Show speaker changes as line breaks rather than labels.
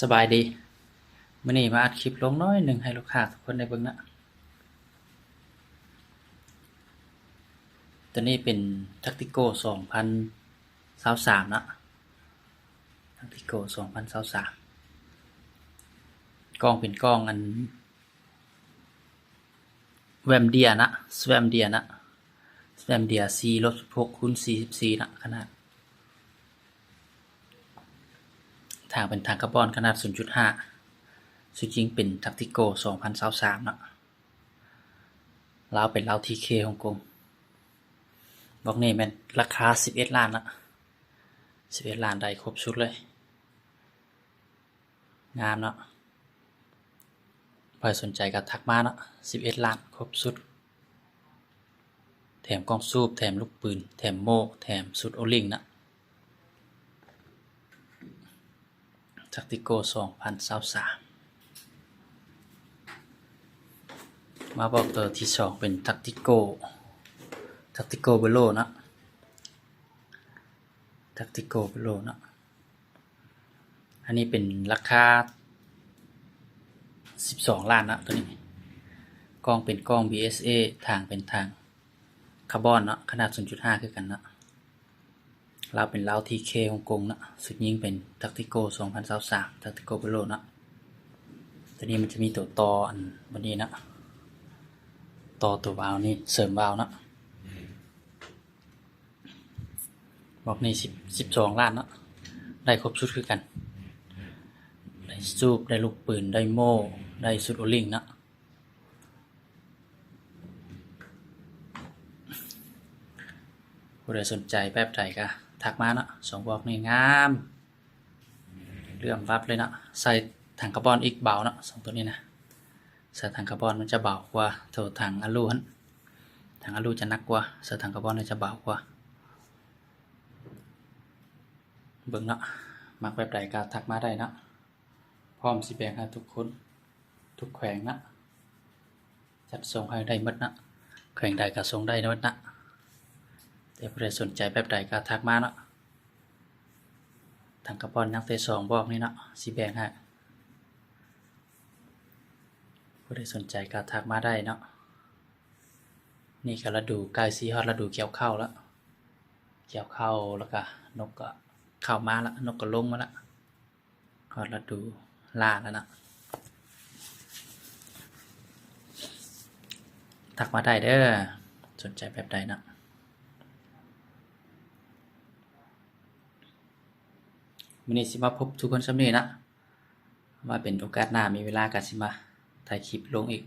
สบายดีมื้อนี้มาอัดคลิปลงน้อยหนึ่งให้ลูกค้าทุกคนได้เบิ่งนะตัวนี้เป็น Tactico 2023นสาสามนะ Tactico 2023กล้องเป็นกล้องอันแวมเดียนะแวมเดียนะแวมเดีย4ลบ16คูณ44นะขนาด ทางเป็นทางคาร์บอนขนาด 0.5 ซึ่งจริงเป็นทักติโก 2023นาะลาวเป็นลาวทีเคฮ่องกงบอกนี่มันราคา 11 ล้านนะ11 ล้านได้ครบชุดเลย งามเนาะใครสนใจก็ทักมาเนาะ11 ล้านครบชุด แถมกล้องสูบแถมลูกปืน แถมโม่แถมสุดโอลิงนะ ทักติโก2023มาบอกตัวที่สองเป็นทักติโกทักติโกเบโลนะทักติโกเบโลนะอันนี้เป็นราคา 12 ล้านนะตัวนี้กล้องเป็นกล้อง BSA ทางเป็นทางคาร์บอนเนาะขนาด 0.5 คือกันเนาะ เราเป็นลาวทีเคฮ่องกงนะสุดยิ่งเป็นทักติโก2023ทักติโกเบโลนะตัวนี้มันจะมีตัวต่ออันวันนี้นะต่อตัววาล์วนี่เสริมวาล์วนะบอกนี่สิบสิบสองล้านนะได้ครบชุดคือกัน ได้ซูบได้ลูกปืน ได้โม่ ได้สุดโอลิงนะผู้ใดสนใจแบบใดก็ ทักมาเนาะสองบอกนี่งามเลื่อมวับเลยเนาะใส่ถังคาร์บอนอีกเบาเนาะสองตัวนี้นะใส่ถังคาร์บอนมันจะเบากว่าเท่าถังอะลูนถังอะลูจะหนักกว่าใส่ถังคาร์บอนมันจะเบากว่าเบิ่งเนาะมักแบบใดก็ทักมาได้เนาะพร้อมสิแบ่งให้ทุกคนทุกแขวงนะจัดส่งให้ได้หมดนะแขวงใดก็ส่งได้หมดนะ แต่ผู้ใดสนใจแบบใดก็ทักมาเนาะทางกระป๋อนนักเตะสองบอกนี่เนาะสีแบงฮะผู้ใดสนใจก็ทักมาได้เนาะนี่ก็ฤดูใกล้สีฮอดฤดูเกี่ยวข้าวแล้วเกี่ยวข้าวแล้วก็นกก็เข้ามาละนกก็ลงมาละฮอดฤดูล่าแล้วนะทักมาได้เด้อสนใจแบบใดเนาะ มินิสิมาพบทุกคนสำเนีนะว่าเป็นโอกาสหน้ามีเวลากันสิมาถ่ายคลิปลงอีก